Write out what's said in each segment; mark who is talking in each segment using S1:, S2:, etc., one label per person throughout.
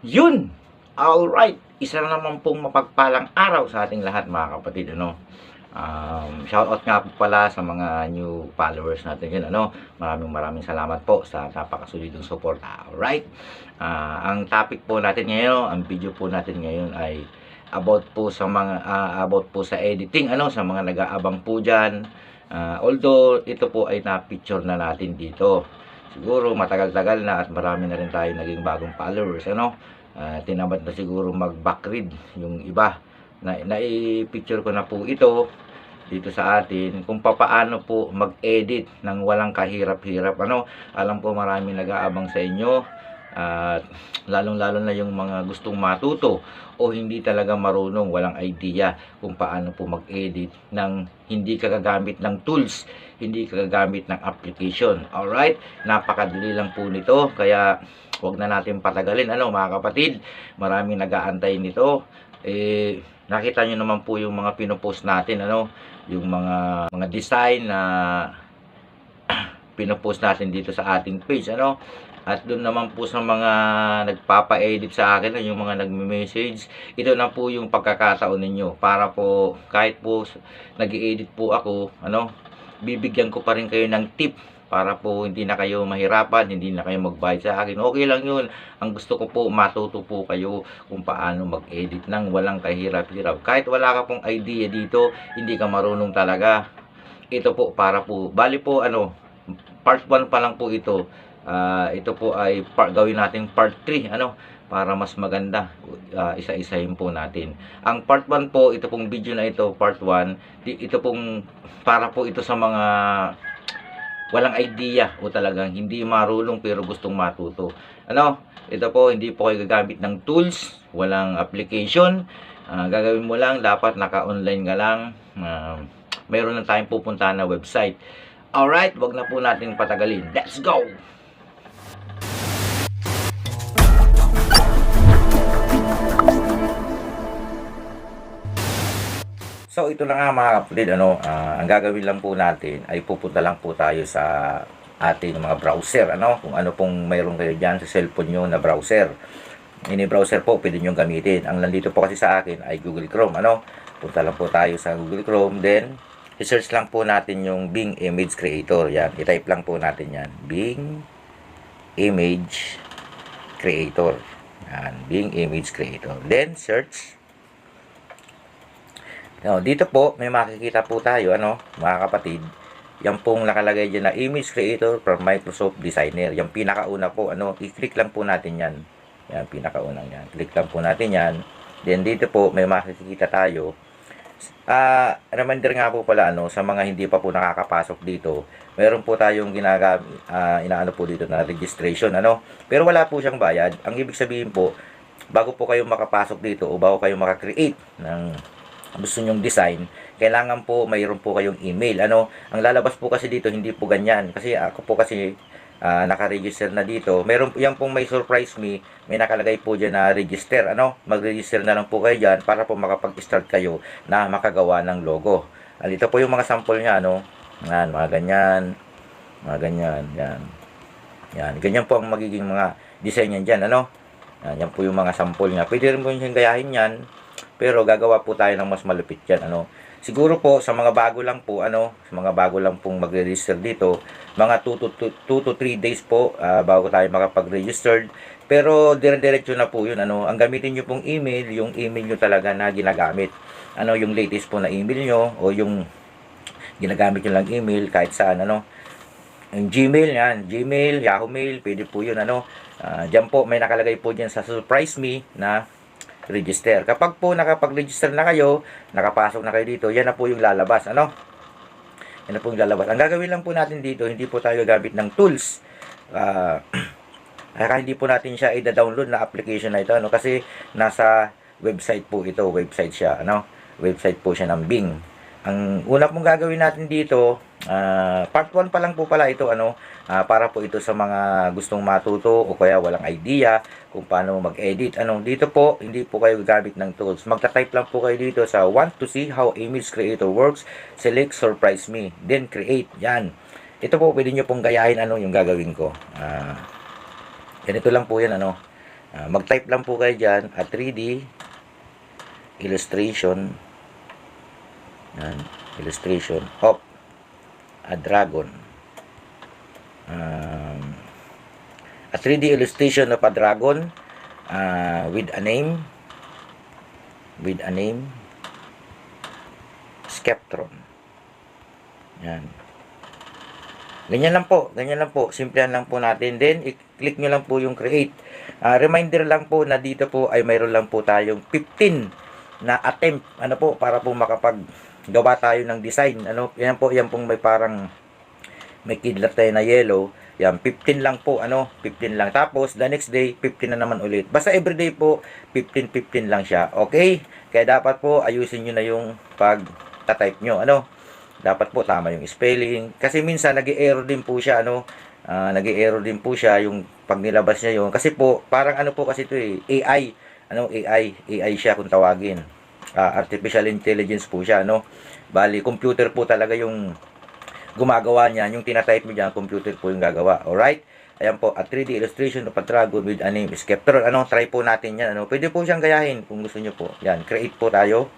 S1: Yun! Alright! Isa na naman pong mapagpalang araw sa ating lahat mga kapatid. Ano? Um, shoutout nga po pala sa mga new followers natin yun. Ano? Maraming maraming salamat po sa napakasolidong support. Alright! Ah, ang topic po natin ngayon, ang video po natin ngayon ay about po sa mga ah, about po sa editing ano sa mga nag-aabang po diyan. although ito po ay na-picture na natin dito. Siguro matagal-tagal na at marami na rin tayo naging bagong followers ano. Ah, tinamad na siguro mag-backread yung iba. Na, na-picture ko na po ito dito sa atin kung papaano po mag-edit ng walang kahirap-hirap ano. Alam ko marami nag-aabang sa inyo at lalong-lalo na yung mga gustong matuto o hindi talaga marunong, walang idea kung paano po mag-edit ng hindi ka gagamit ng tools, hindi ka gagamit ng application. Alright? Napakadali lang po nito, kaya wag na natin patagalin. Ano mga kapatid, maraming nag-aantay nito. Eh, nakita nyo naman po yung mga pinopost natin, ano, yung mga mga design na pinopost natin dito sa ating page, ano. At doon naman po sa mga nagpapa-edit sa akin, yung mga nagme-message, ito na po yung pagkakataon ninyo para po kahit po nag edit po ako, ano, bibigyan ko pa rin kayo ng tip para po hindi na kayo mahirapan, hindi na kayo magbayad sa akin. Okay lang yun. Ang gusto ko po, matuto po kayo kung paano mag-edit ng walang kahirap-hirap. Kahit wala ka pong idea dito, hindi ka marunong talaga. Ito po, para po, bali po, ano, part 1 pa lang po ito. Ah, ito po ay part, gawin natin part 3, ano, para mas maganda. Ah, isa-isahin po natin. Ang part 1 po, ito pong video na ito, part 1, di- ito pong, para po ito sa mga walang idea o talagang hindi marunong pero gustong matuto. Ano? Ito po, hindi po kayo gagamit ng tools, walang application. Ah, gagawin mo lang, dapat naka-online ka lang. Ah, mayroon na tayong pupuntahan na website. Alright, wag na po natin patagalin. Let's go! So ito na nga mga kapatid, ano, ah, ang gagawin lang po natin ay pupunta lang po tayo sa ating mga browser, ano, kung ano pong mayroon kayo dyan sa cellphone nyo na browser. Ini browser po, pwede nyo gamitin. Ang nandito po kasi sa akin ay Google Chrome, ano. Punta lang po tayo sa Google Chrome, then i-search lang po natin yung Bing Image Creator. Yan, i-type lang po natin yan. Bing Image Creator. Yan, Bing Image Creator. Then search No, dito po, may makikita po tayo, ano, mga kapatid. Yan pong nakalagay dyan na Image Creator from Microsoft Designer. Yung pinakauna po, ano, i-click lang po natin yan. Yan, pinakaunang yan. Click lang po natin yan. Then dito po, may makikita tayo. Ah, reminder nga po pala, ano, sa mga hindi pa po nakakapasok dito, meron po tayong ginagamit, ah, inaano po dito na registration, ano. Pero wala po siyang bayad. Ang ibig sabihin po, bago po kayo makapasok dito o bago kayo makakreate ng gusto nyong design, kailangan po mayroon po kayong email. Ano, ang lalabas po kasi dito hindi po ganyan. Kasi ako po kasi ah, naka-register na dito. Meron yan pong may surprise me, may nakalagay po diyan na register. Ano, mag-register na lang po kayo diyan para po makapag-start kayo na makagawa ng logo. Ah, dito po yung mga sample niya, ano. Yan, mga ganyan. Mga ganyan, yan. Yan, ganyan po ang magiging mga design niyan diyan, ano. Yan, yan po yung mga sample niya. Pwede rin po yung gayahin yan. Pero gagawa po tayo ng mas malupit yan. Ano? Siguro po sa mga bago lang po, ano, sa mga bago lang pong magre-register dito, mga 2 to 2 to 3 days po ah, bago tayo makapag-register. Pero dire-diretso na po 'yun, ano. Ang gamitin niyo pong email, yung email niyo talaga na ginagamit. Ano, yung latest po na email niyo o yung ginagamit niyo lang email kahit saan, ano. Yung Gmail yan, Gmail, Yahoo Mail, pwede po 'yun, ano. Ah, diyan po may nakalagay po diyan sa surprise me na register. Kapag po nakapag-register na kayo, nakapasok na kayo dito, yan na po yung lalabas. Ano? Yan na po yung lalabas. Ang gagawin lang po natin dito, hindi po tayo gagamit ng tools. Ah, kaya hindi po natin siya i-download na application na ito. Ano? Kasi nasa website po ito. Website siya. Ano? Website po siya ng Bing. Ang una pong gagawin natin dito, ah, part 1 pa lang po pala ito, ano, ah, para po ito sa mga gustong matuto o kaya walang idea kung paano mag-edit. Ano, dito po, hindi po kayo gagamit ng tools. Magta-type lang po kayo dito sa want to see how image creator works, select surprise me, then create. Yan. Ito po, pwede nyo pong gayahin ano yung gagawin ko. Ah, ganito lang po yan, ano. Ah, mag-type lang po kayo dyan at 3D illustration yan, illustration. Of a dragon. Um, a 3D illustration of a dragon uh, with a name with a name Skeptron. Yan. Ganyan lang po ganyan lang po. Simplihan lang po natin. Then i-click nyo lang po yung create. Ah, reminder lang po na dito po ay mayroon lang po tayong 15 na attempt. Ano po para po makapag gawa tayo ng design. Ano yan po yan pong may parang may kidlat tayo na yellow. Yan 15 lang po ano 15 lang. Tapos the next day 15 na naman ulit. Basta everyday po 15 15 lang siya. Okay? Kaya dapat po ayusin niyo na yung pag type nyo ano? Dapat po tama yung spelling. Kasi minsan nag-error din po siya ano? Ah, nag-error din po siya yung pag nilabas niya yung kasi po parang ano po kasi ito eh AI ano AI AI siya kung tawagin Ah, artificial intelligence po siya no bali computer po talaga yung gumagawa niya yung tinatype mo diyan computer po yung gagawa alright ayan po a 3D illustration of a dragon with a name Skeptron ano try po natin yan ano pwede po siyang gayahin kung gusto niyo po yan create po tayo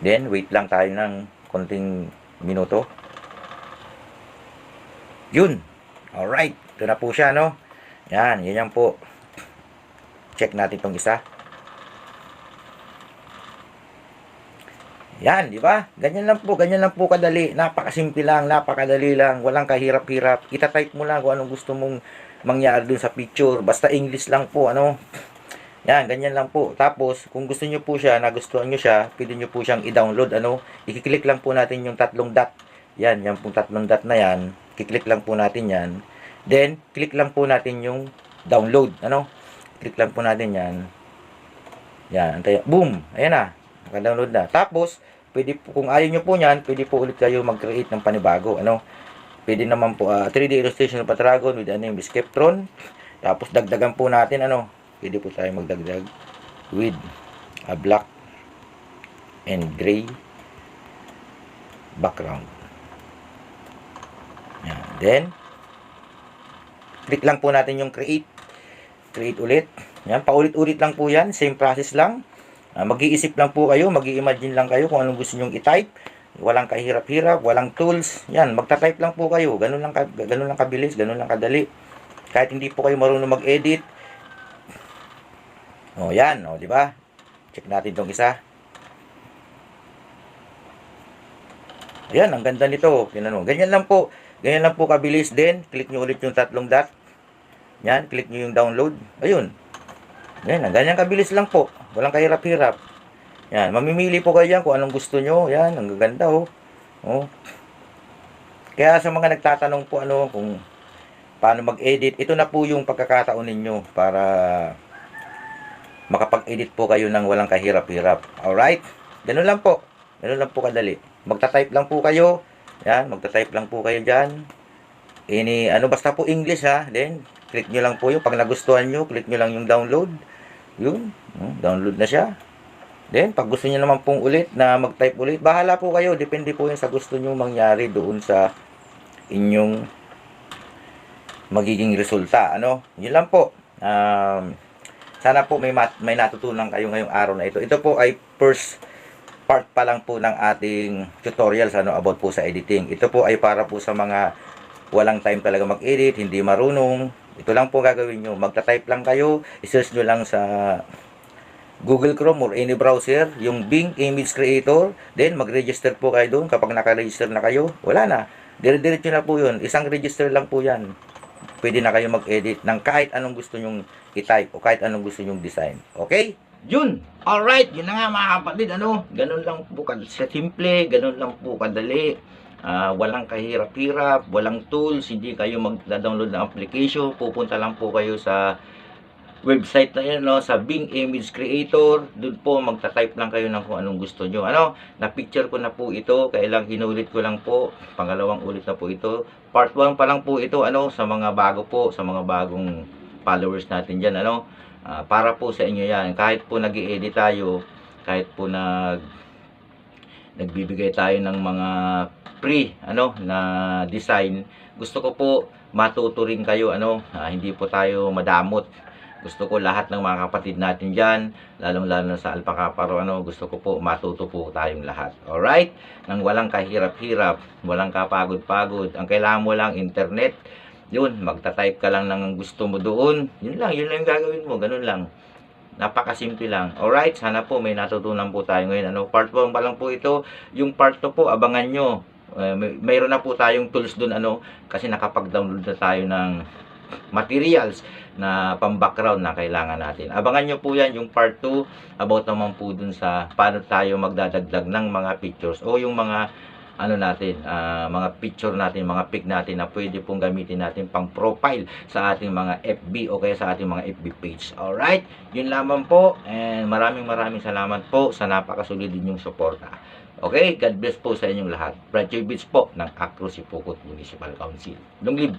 S1: then wait lang tayo ng konting minuto yun. Alright. Ito na po siya, no? Yan. Yan yan po. Check natin tong isa. Yan, di ba? Ganyan lang po, ganyan lang po kadali. Napakasimple lang, napakadali lang. Walang kahirap-hirap. Ita-type mo lang kung anong gusto mong mangyari dun sa picture. Basta English lang po, ano? Yan, ganyan lang po. Tapos, kung gusto nyo po siya, nagustuhan nyo siya, pwede nyo po siyang i-download, ano? I-click lang po natin yung tatlong dot. Yan, yan pong tatlong dot na yan. Kiklik lang po natin yan. Then, click lang po natin yung download. Ano? Click lang po natin yan. Yan. Antay. Boom! Ayan na. Naka-download na. Tapos, pwede po, kung ayaw nyo po yan, pwede po ulit kayo mag-create ng panibago. Ano? Pwede naman po, ah, 3D illustration of a dragon with a name Skeptron. Tapos, dagdagan po natin, ano? Pwede po tayo magdagdag with a black and gray background. Yan. Then, click lang po natin yung create. Create ulit. Yan, paulit-ulit lang po yan. Same process lang. Ah, mag-iisip lang po kayo, mag imagine lang kayo kung anong gusto nyong i-type. Walang kahirap-hirap, walang tools. Yan, magta-type lang po kayo. Ganun lang, ka, ganun lang kabilis, ganun lang kadali. Kahit hindi po kayo marunong mag-edit. O, yan. O, di ba? Check natin tong isa. Ayan, ang ganda nito. Mo. Ganyan lang po. Ganyan lang po kabilis din. Click nyo ulit yung tatlong dot. Yan, click nyo yung download. Ayun. Yan, ganyan kabilis lang po. Walang kahirap-hirap. Yan, mamimili po kayo yan kung anong gusto nyo. Yan, ang gaganda oh. Oh. Kaya sa mga nagtatanong po ano kung paano mag-edit, ito na po yung pagkakataon ninyo para makapag-edit po kayo ng walang kahirap-hirap. Alright? Ganun lang po. Ganun lang po kadali. Magta-type lang po kayo. Yan, magta-type lang po kayo dyan. Ini, ano, basta po English ha. Then, click nyo lang po yung, pag nagustuhan nyo, click nyo lang yung download. Yun, download na siya. Then, pag gusto nyo naman pong ulit na mag-type ulit, bahala po kayo. Depende po yun sa gusto nyo mangyari doon sa inyong magiging resulta. Ano? Yun lang po. Um, sana po may, mat- may natutunan kayo ngayong araw na ito. Ito po ay first part pa lang po ng ating tutorials ano about po sa editing. Ito po ay para po sa mga walang time talaga mag-edit, hindi marunong. Ito lang po gagawin nyo. Magta-type lang kayo, isearch nyo lang sa Google Chrome or any browser, yung Bing Image Creator, then mag-register po kayo doon. Kapag naka-register na kayo, wala na. Dire-diretso na po yun. Isang register lang po yan. Pwede na kayo mag-edit ng kahit anong gusto nyong i-type o kahit anong gusto nyong design. Okay? Yun. Alright. Yun na nga mga kapatid. Ano? Ganun lang po kad sa simple. Ganun lang po kadali. Ah, walang kahirap-hirap. Walang tools. Hindi kayo mag-download ng application. Pupunta lang po kayo sa website na yun, no, sa Bing Image Creator. Doon po, magta-type lang kayo ng kung anong gusto nyo. Ano, na-picture ko na po ito. Kailang hinulit ko lang po. Pangalawang ulit na po ito. Part 1 pa lang po ito, ano, sa mga bago po, sa mga bagong followers natin dyan, ano. Ah, para po sa inyo yan. Kahit po nag edit tayo, kahit po nag nagbibigay tayo ng mga free ano na design gusto ko po matuto rin kayo ano, ah, hindi po tayo madamot. Gusto ko lahat ng mga kapatid natin diyan, lalong-lalo na sa Alpha Kappa Rho, ano, gusto ko po matuto po tayong lahat. Alright? Nang walang kahirap-hirap, walang kapagod-pagod. Ang kailangan mo lang internet. Yun, magta-type ka lang ng gusto mo doon. Yun lang, yun lang gagawin mo, ganun lang. Napakasimple lang. Alright, sana po may natutunan po tayo ngayon. Ano, part 1 pa lang po ito. Yung part 2 po, abangan nyo. Eh, may, mayroon na po tayong tools doon ano kasi nakapag-download na tayo ng materials na pang-background na kailangan natin. Abangan nyo po yan yung part 2 about naman po dun sa paano tayo magdadagdag ng mga pictures o yung mga ano natin, ah, mga picture natin, mga pic natin na pwede pong gamitin natin pang profile sa ating mga FB o kaya sa ating mga FB page. Alright? Yun lamang po and maraming maraming salamat po sa napakasolid ninyong suporta. Okay? God bless po sa inyong lahat. Brad Beach po ng Acro Sipukot Municipal Council. Long live!